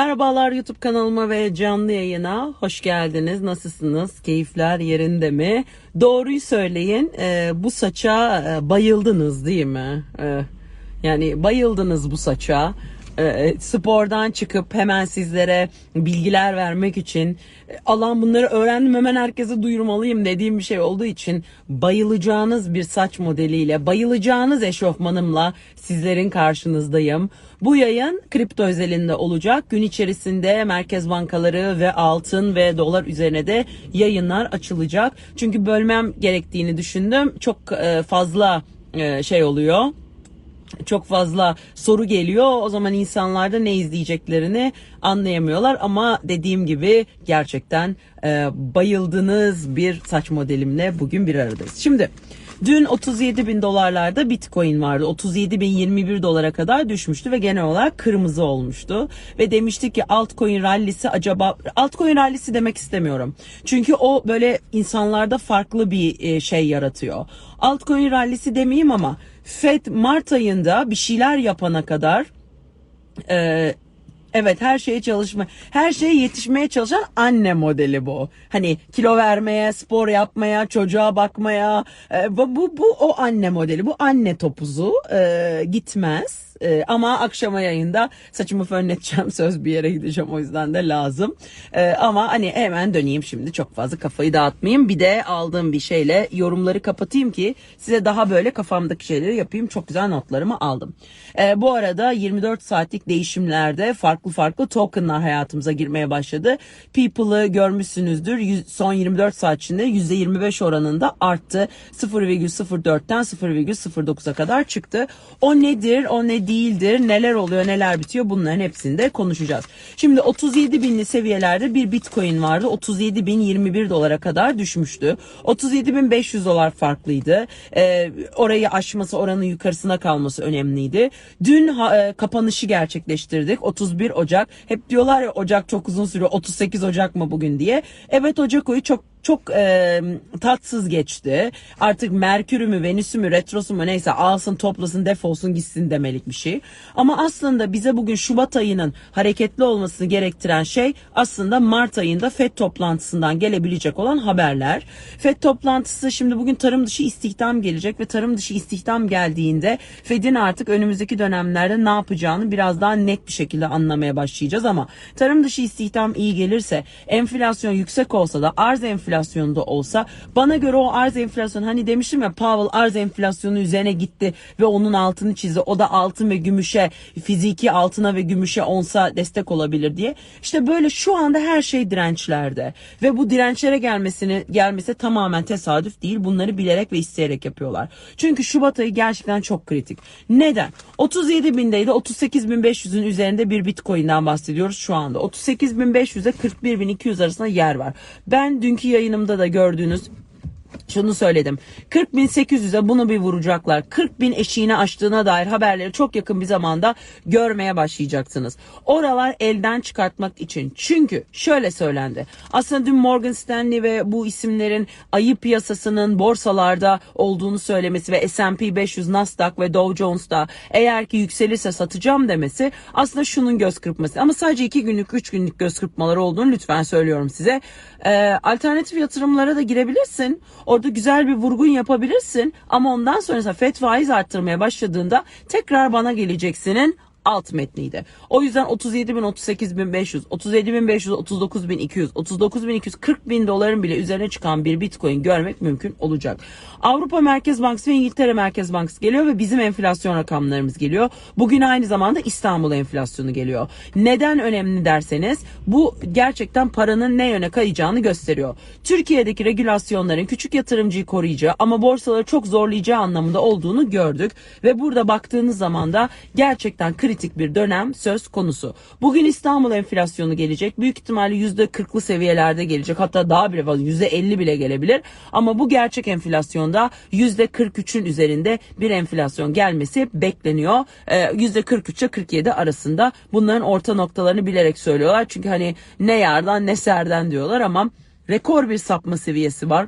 Merhabalar YouTube kanalıma ve canlı yayına hoş geldiniz. Nasılsınız? Keyifler yerinde mi? Doğruyu söyleyin. Ee, bu saça e, bayıldınız değil mi? Ee, yani bayıldınız bu saça. Ee, spordan çıkıp hemen sizlere bilgiler vermek için e, alan bunları öğrendim hemen herkese duyurmalıyım dediğim bir şey olduğu için bayılacağınız bir saç modeliyle bayılacağınız eşofmanımla sizlerin karşınızdayım. Bu yayın kripto özelinde olacak. Gün içerisinde merkez bankaları ve altın ve dolar üzerine de yayınlar açılacak. Çünkü bölmem gerektiğini düşündüm. Çok e, fazla e, şey oluyor çok fazla soru geliyor. O zaman insanlar da ne izleyeceklerini anlayamıyorlar. Ama dediğim gibi gerçekten e, bayıldığınız bir saç modelimle bugün bir aradayız. Şimdi dün 37 bin dolarlarda bitcoin vardı. 37 bin 21 dolara kadar düşmüştü ve genel olarak kırmızı olmuştu. Ve demiştik ki altcoin rallisi acaba altcoin rallisi demek istemiyorum. Çünkü o böyle insanlarda farklı bir e, şey yaratıyor. Altcoin rallisi demeyeyim ama FED Mart ayında bir şeyler yapana kadar e, evet her şeye çalışma her şeye yetişmeye çalışan anne modeli bu. Hani kilo vermeye, spor yapmaya, çocuğa bakmaya e, bu, bu o anne modeli. Bu anne topuzu e, gitmez. E, ama akşam yayında saçımı fönleteceğim söz bir yere gideceğim o yüzden de lazım. E, ama hani hemen döneyim şimdi çok fazla kafayı dağıtmayayım. Bir de aldığım bir şeyle yorumları kapatayım ki size daha böyle kafamdaki şeyleri yapayım. Çok güzel notlarımı aldım. E, bu arada 24 saatlik değişimlerde farklı farklı tokenlar hayatımıza girmeye başladı. People'ı görmüşsünüzdür. Son 24 saat içinde %25 oranında arttı. 0,04'ten 0,09'a kadar çıktı. O nedir? O ne değildir? Neler oluyor? Neler bitiyor? Bunların hepsini de konuşacağız. Şimdi 37 binli seviyelerde bir bitcoin vardı. 37 bin 21 dolara kadar düşmüştü. 37 bin 500 dolar farklıydı. Ee, orayı aşması oranın yukarısına kalması önemliydi. Dün ha, e, kapanışı gerçekleştirdik. 31 Ocak. Hep diyorlar ya Ocak çok uzun sürüyor. 38 Ocak mı bugün diye. Evet Ocak ayı çok çok e, tatsız geçti. Artık Merkür'ü mü, Venüs'ü mü, Retrosu mu neyse alsın toplasın defolsun gitsin demelik bir şey. Ama aslında bize bugün Şubat ayının hareketli olmasını gerektiren şey aslında Mart ayında FED toplantısından gelebilecek olan haberler. FED toplantısı şimdi bugün tarım dışı istihdam gelecek ve tarım dışı istihdam geldiğinde FED'in artık önümüzdeki dönemlerde ne yapacağını biraz daha net bir şekilde anlamaya başlayacağız ama tarım dışı istihdam iyi gelirse enflasyon yüksek olsa da arz enflasyonu enflasyonda olsa bana göre o arz enflasyonu hani demiştim ya Powell arz enflasyonu üzerine gitti ve onun altını çizdi. O da altın ve gümüşe fiziki altına ve gümüşe onsa destek olabilir diye. İşte böyle şu anda her şey dirençlerde ve bu dirençlere gelmesini gelmesi tamamen tesadüf değil. Bunları bilerek ve isteyerek yapıyorlar. Çünkü Şubat ayı gerçekten çok kritik. Neden? 37 bindeydi 38 bin 500'ün üzerinde bir bitcoin'den bahsediyoruz şu anda. 38 bin 500'e 41 bin 200 arasında yer var. Ben dünkü yayınımda da gördüğünüz şunu söyledim. 40.800'e bunu bir vuracaklar. 40.000 eşiğini aştığına dair haberleri çok yakın bir zamanda görmeye başlayacaksınız. Oralar elden çıkartmak için. Çünkü şöyle söylendi. Aslında dün Morgan Stanley ve bu isimlerin ayı piyasasının borsalarda olduğunu söylemesi ve S&P 500, Nasdaq ve Dow Jones'ta eğer ki yükselirse satacağım demesi aslında şunun göz kırpması. Ama sadece 2 günlük 3 günlük göz kırpmaları olduğunu lütfen söylüyorum size. Ee, alternatif yatırımlara da girebilirsin. Orada güzel bir vurgun yapabilirsin. Ama ondan sonra FED faiz arttırmaya başladığında tekrar bana geleceksinin alt metniydi. O yüzden 37 bin, 38 bin 500, 37 bin 500, 39 bin 200, 39 bin 200, 40 bin doların bile üzerine çıkan bir bitcoin görmek mümkün olacak. Avrupa Merkez Bankası ve İngiltere Merkez Bankası geliyor ve bizim enflasyon rakamlarımız geliyor. Bugün aynı zamanda İstanbul enflasyonu geliyor. Neden önemli derseniz bu gerçekten paranın ne yöne kayacağını gösteriyor. Türkiye'deki regülasyonların küçük yatırımcıyı koruyacağı ama borsaları çok zorlayacağı anlamında olduğunu gördük ve burada baktığınız zaman da gerçekten kritik kritik bir dönem söz konusu. Bugün İstanbul enflasyonu gelecek. Büyük ihtimalle %40'lı seviyelerde gelecek. Hatta daha bile fazla %50 bile gelebilir. Ama bu gerçek enflasyonda %43'ün üzerinde bir enflasyon gelmesi bekleniyor. Ee, %43 ile 47 arasında bunların orta noktalarını bilerek söylüyorlar. Çünkü hani ne yardan ne serden diyorlar ama rekor bir sapma seviyesi var.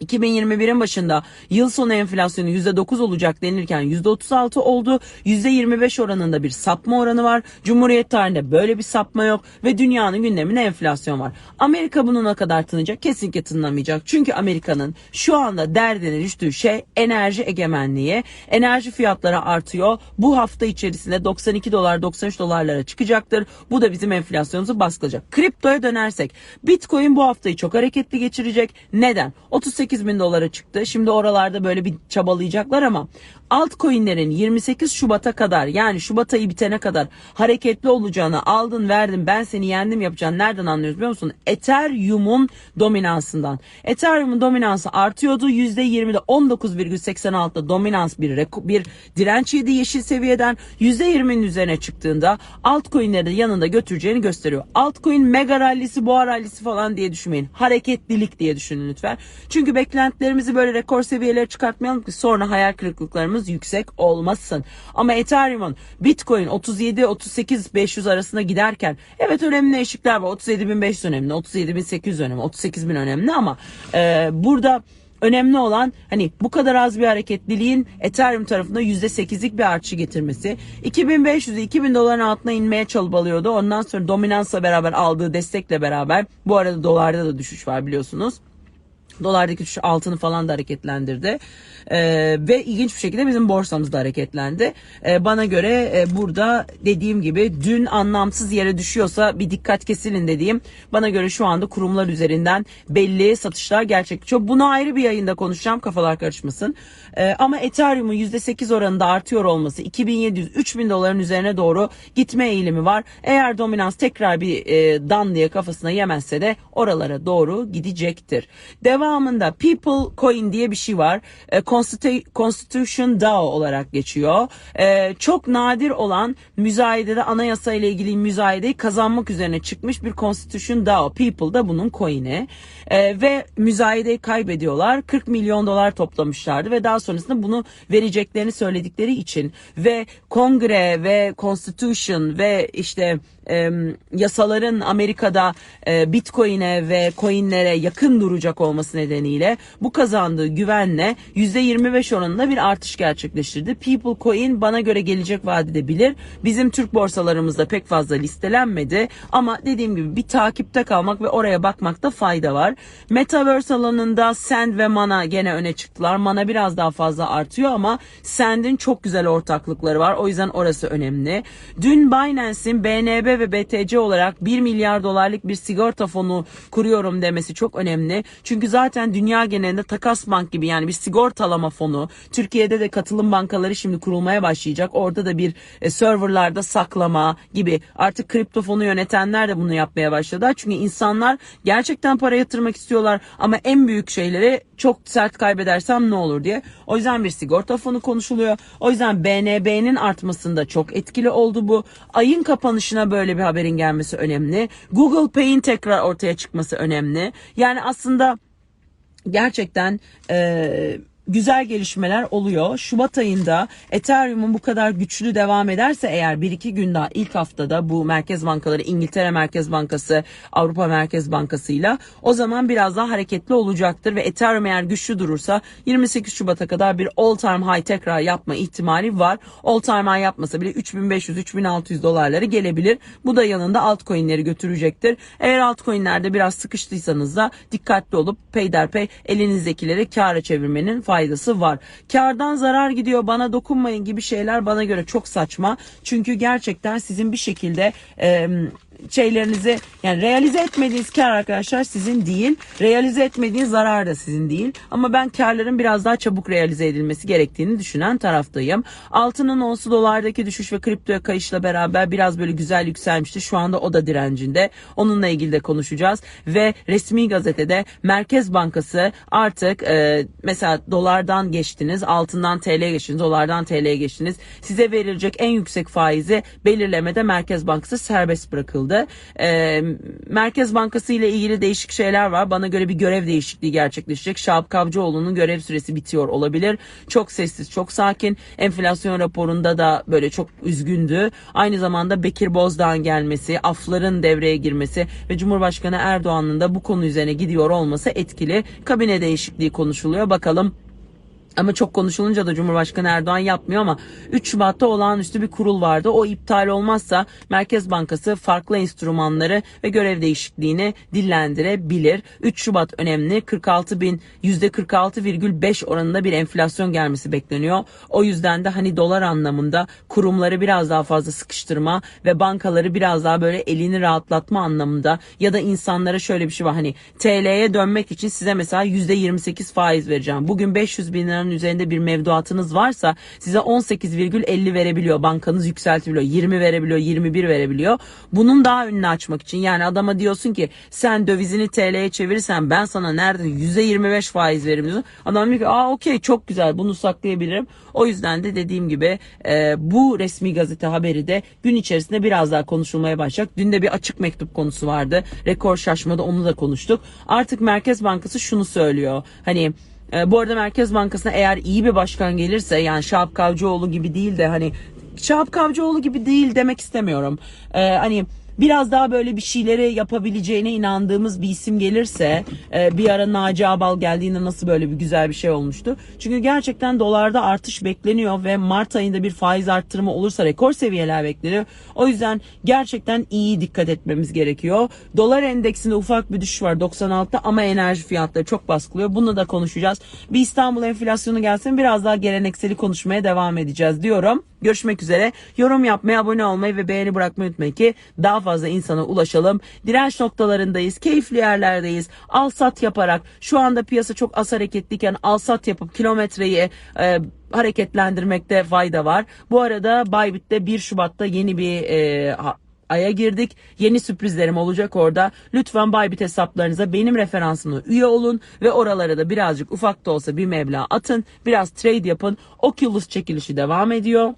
2021'in başında yıl sonu enflasyonu %9 olacak denirken %36 oldu. %25 oranında bir sapma oranı var. Cumhuriyet tarihinde böyle bir sapma yok ve dünyanın gündeminde enflasyon var. Amerika bunu ne kadar tınayacak? Kesinlikle tınlamayacak. Çünkü Amerika'nın şu anda derdine düştüğü şey enerji egemenliği. Enerji fiyatları artıyor. Bu hafta içerisinde 92 dolar 93 dolarlara çıkacaktır. Bu da bizim enflasyonumuzu baskılayacak. Kriptoya dönersek Bitcoin bu haftayı çok hareketli geçirecek. Neden? 38 bin dolara çıktı. Şimdi oralarda böyle bir çabalayacaklar ama altcoin'lerin 28 Şubat'a kadar yani Şubat ayı bitene kadar hareketli olacağını aldın verdin ben seni yendim yapacağını nereden anlıyoruz biliyor musun? Ethereum'un dominansından. Ethereum'un dominansı artıyordu. %20'de 19,86'da dominans bir bir dirençiydi yeşil seviyeden. %20'nin üzerine çıktığında altcoin'leri de yanında götüreceğini gösteriyor. Altcoin mega rallisi, boğa rallisi falan diye düşünmeyin. Hareketlilik diye düşünün lütfen. Çünkü beklentilerimizi böyle rekor seviyelere çıkartmayalım ki sonra hayal kırıklıklarımız yüksek olmasın. Ama Ethereum'un Bitcoin 37 38 500 arasında giderken evet önemli eşikler var. 37.500 önemli, 37.800 önemli, 38.000 önemli ama e, burada Önemli olan hani bu kadar az bir hareketliliğin Ethereum tarafında %8'lik bir artışı getirmesi. 2500'ü 2000 doların altına inmeye çalbalıyordu. Ondan sonra dominansla beraber aldığı destekle beraber bu arada dolarda da düşüş var biliyorsunuz. Dolardaki düşüş altını falan da hareketlendirdi. Ee, ve ilginç bir şekilde bizim borsamız da hareketlendi. Ee, bana göre e, burada dediğim gibi dün anlamsız yere düşüyorsa bir dikkat kesilin dediğim bana göre şu anda kurumlar üzerinden belli satışlar gerçekleşiyor. Bunu ayrı bir yayında konuşacağım kafalar karışmasın. Ee, ama Ethereum'un %8 oranında artıyor olması 2700-3000 doların üzerine doğru gitme eğilimi var. Eğer dominans tekrar bir e, dan diye kafasına yemezse de oralara doğru gidecektir. Devamında People Coin diye bir şey var. E, Constitu- Constitution DAO olarak geçiyor. E, çok nadir olan müzayedede anayasa ile ilgili müzayedeyi kazanmak üzerine çıkmış bir Constitution DAO. People da bunun coin'i. E, ve müzayedeyi kaybediyorlar. 40 milyon dolar toplamışlardı ve daha sonrasında bunu vereceklerini söyledikleri için ve kongre ve constitution ve işte yasaların Amerika'da Bitcoin'e ve coin'lere yakın duracak olması nedeniyle bu kazandığı güvenle %25 oranında bir artış gerçekleştirdi. People Coin bana göre gelecek vadede bilir. Bizim Türk borsalarımızda pek fazla listelenmedi ama dediğim gibi bir takipte kalmak ve oraya bakmakta fayda var. Metaverse alanında Sand ve Mana gene öne çıktılar. Mana biraz daha fazla artıyor ama Sand'in çok güzel ortaklıkları var. O yüzden orası önemli. Dün Binance'in BNB ve BTC olarak 1 milyar dolarlık bir sigorta fonu kuruyorum demesi çok önemli. Çünkü zaten dünya genelinde takas bank gibi yani bir sigortalama fonu. Türkiye'de de katılım bankaları şimdi kurulmaya başlayacak. Orada da bir e, serverlarda saklama gibi artık kripto fonu yönetenler de bunu yapmaya başladılar. Çünkü insanlar gerçekten para yatırmak istiyorlar ama en büyük şeyleri çok sert kaybedersem ne olur diye. O yüzden bir sigorta fonu konuşuluyor. O yüzden BNB'nin artmasında çok etkili oldu bu. Ayın kapanışına böyle bir haberin gelmesi önemli. Google Pay'in tekrar ortaya çıkması önemli. Yani aslında gerçekten e, güzel gelişmeler oluyor. Şubat ayında Ethereum'un bu kadar güçlü devam ederse eğer 1-2 gün daha ilk haftada bu merkez bankaları İngiltere Merkez Bankası, Avrupa Merkez Bankası'yla o zaman biraz daha hareketli olacaktır ve Ethereum eğer güçlü durursa 28 Şubat'a kadar bir all time high tekrar yapma ihtimali var. All time high yapmasa bile 3500-3600 dolarları gelebilir. Bu da yanında altcoin'leri götürecektir. Eğer altcoin'lerde biraz sıkıştıysanız da dikkatli olup peyderpey elinizdekileri kâra çevirmenin faydası var. Kardan zarar gidiyor bana dokunmayın gibi şeyler bana göre çok saçma. Çünkü gerçekten sizin bir şekilde e, şeylerinizi yani realize etmediğiniz kar arkadaşlar sizin değil. Realize etmediğiniz zarar da sizin değil. Ama ben karların biraz daha çabuk realize edilmesi gerektiğini düşünen taraftayım. Altının onsu dolardaki düşüş ve kriptoya kayışla beraber biraz böyle güzel yükselmişti. Şu anda o da direncinde. Onunla ilgili de konuşacağız. Ve resmi gazetede Merkez Bankası artık e, mesela dolardan geçtiniz, altından TL'ye geçtiniz, dolardan TL'ye geçtiniz. Size verilecek en yüksek faizi belirlemede Merkez Bankası serbest bırakıldı. Açıklandı. Ee, Merkez Bankası ile ilgili değişik şeyler var. Bana göre bir görev değişikliği gerçekleşecek. Şahap Kavcıoğlu'nun görev süresi bitiyor olabilir. Çok sessiz, çok sakin. Enflasyon raporunda da böyle çok üzgündü. Aynı zamanda Bekir Bozdağ'ın gelmesi, afların devreye girmesi ve Cumhurbaşkanı Erdoğan'ın da bu konu üzerine gidiyor olması etkili. Kabine değişikliği konuşuluyor. Bakalım ama çok konuşulunca da Cumhurbaşkanı Erdoğan yapmıyor ama 3 Şubat'ta olağanüstü bir kurul vardı. O iptal olmazsa Merkez Bankası farklı enstrümanları ve görev değişikliğini dillendirebilir. 3 Şubat önemli. 46 bin %46,5 oranında bir enflasyon gelmesi bekleniyor. O yüzden de hani dolar anlamında kurumları biraz daha fazla sıkıştırma ve bankaları biraz daha böyle elini rahatlatma anlamında ya da insanlara şöyle bir şey var hani TL'ye dönmek için size mesela %28 faiz vereceğim. Bugün 500 bin liranın üzerinde bir mevduatınız varsa size 18,50 verebiliyor. Bankanız yükseltebiliyor. 20 verebiliyor, 21 verebiliyor. Bunun daha önünü açmak için yani adama diyorsun ki sen dövizini TL'ye çevirirsen ben sana nerede %25 faiz veririm diyorsun. Adam diyor ki aa okey çok güzel bunu saklayabilirim. O yüzden de dediğim gibi e, bu resmi gazete haberi de gün içerisinde biraz daha konuşulmaya başlayacak. Dün de bir açık mektup konusu vardı. Rekor şaşmada onu da konuştuk. Artık Merkez Bankası şunu söylüyor. Hani e, bu arada Merkez Bankası'na eğer iyi bir başkan gelirse yani Şahap Kavcıoğlu gibi değil de hani Şahap Kavcıoğlu gibi değil demek istemiyorum. E, hani biraz daha böyle bir şeyleri yapabileceğine inandığımız bir isim gelirse e, bir ara Naci Abal geldiğinde nasıl böyle bir güzel bir şey olmuştu. Çünkü gerçekten dolarda artış bekleniyor ve Mart ayında bir faiz arttırımı olursa rekor seviyeler bekleniyor. O yüzden gerçekten iyi dikkat etmemiz gerekiyor. Dolar endeksinde ufak bir düşüş var 96'da ama enerji fiyatları çok baskılıyor. Bunu da konuşacağız. Bir İstanbul enflasyonu gelsin biraz daha gelenekseli konuşmaya devam edeceğiz diyorum. Görüşmek üzere. Yorum yapmayı, abone olmayı ve beğeni bırakmayı unutmayın ki daha fazla insana ulaşalım. Direnç noktalarındayız, keyifli yerlerdeyiz. Al sat yaparak şu anda piyasa çok az hareketliyken al sat yapıp kilometreyi e, hareketlendirmekte fayda var. Bu arada Bybit'te 1 Şubat'ta yeni bir e, aya girdik. Yeni sürprizlerim olacak orada. Lütfen Bybit hesaplarınıza benim referansımla üye olun ve oralara da birazcık ufak da olsa bir meblağ atın. Biraz trade yapın. Oculus çekilişi devam ediyor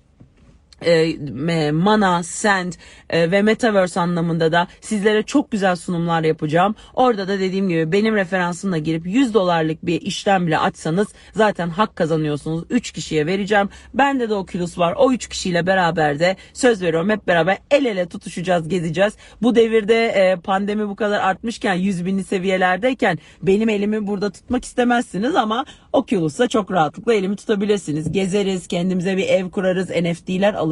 e, Mana, Send e, ve Metaverse anlamında da sizlere çok güzel sunumlar yapacağım. Orada da dediğim gibi benim referansımla girip 100 dolarlık bir işlem bile açsanız zaten hak kazanıyorsunuz. 3 kişiye vereceğim. Bende de Oculus var. O 3 kişiyle beraber de söz veriyorum hep beraber el ele tutuşacağız, gezeceğiz. Bu devirde e, pandemi bu kadar artmışken 100 binli seviyelerdeyken benim elimi burada tutmak istemezsiniz ama Oculus'ta çok rahatlıkla elimi tutabilirsiniz. Gezeriz, kendimize bir ev kurarız, NFT'ler alırız.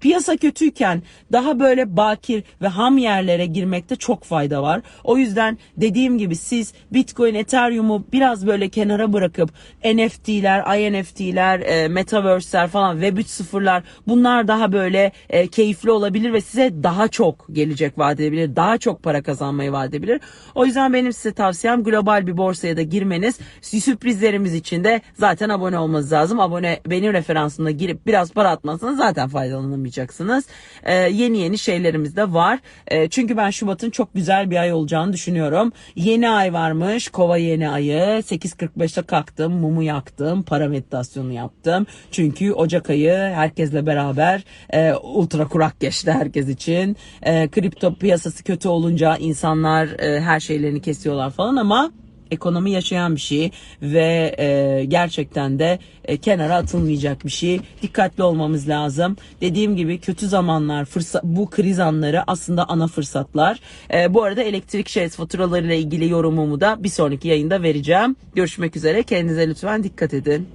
Piyasa kötüyken daha böyle bakir ve ham yerlere girmekte çok fayda var. O yüzden dediğim gibi siz Bitcoin, Ethereum'u biraz böyle kenara bırakıp NFT'ler, INFT'ler, e, Metaverse'ler falan Web 3.0'lar bunlar daha böyle e, keyifli olabilir ve size daha çok gelecek vaat edebilir. Daha çok para kazanmayı vaat edebilir. O yüzden benim size tavsiyem global bir borsaya da girmeniz. Sürprizlerimiz için de zaten abone olmanız lazım. Abone benim referansımda girip biraz para atmazsanız zaten faydalanamayacaksınız. Ee, yeni yeni şeylerimiz de var. Ee, çünkü ben Şubat'ın çok güzel bir ay olacağını düşünüyorum. Yeni ay varmış. Kova yeni ayı. 8.45'te kalktım. Mumu yaktım. Para meditasyonu yaptım. Çünkü Ocak ayı herkesle beraber e, ultra kurak geçti herkes için. E, kripto piyasası kötü olunca insanlar e, her şeylerini kesiyorlar falan ama ekonomi yaşayan bir şey ve e, gerçekten de e, kenara atılmayacak bir şey. Dikkatli olmamız lazım. Dediğim gibi kötü zamanlar, fırsat, bu kriz anları aslında ana fırsatlar. E, bu arada elektrik şey faturalarıyla ilgili yorumumu da bir sonraki yayında vereceğim. Görüşmek üzere. Kendinize lütfen dikkat edin.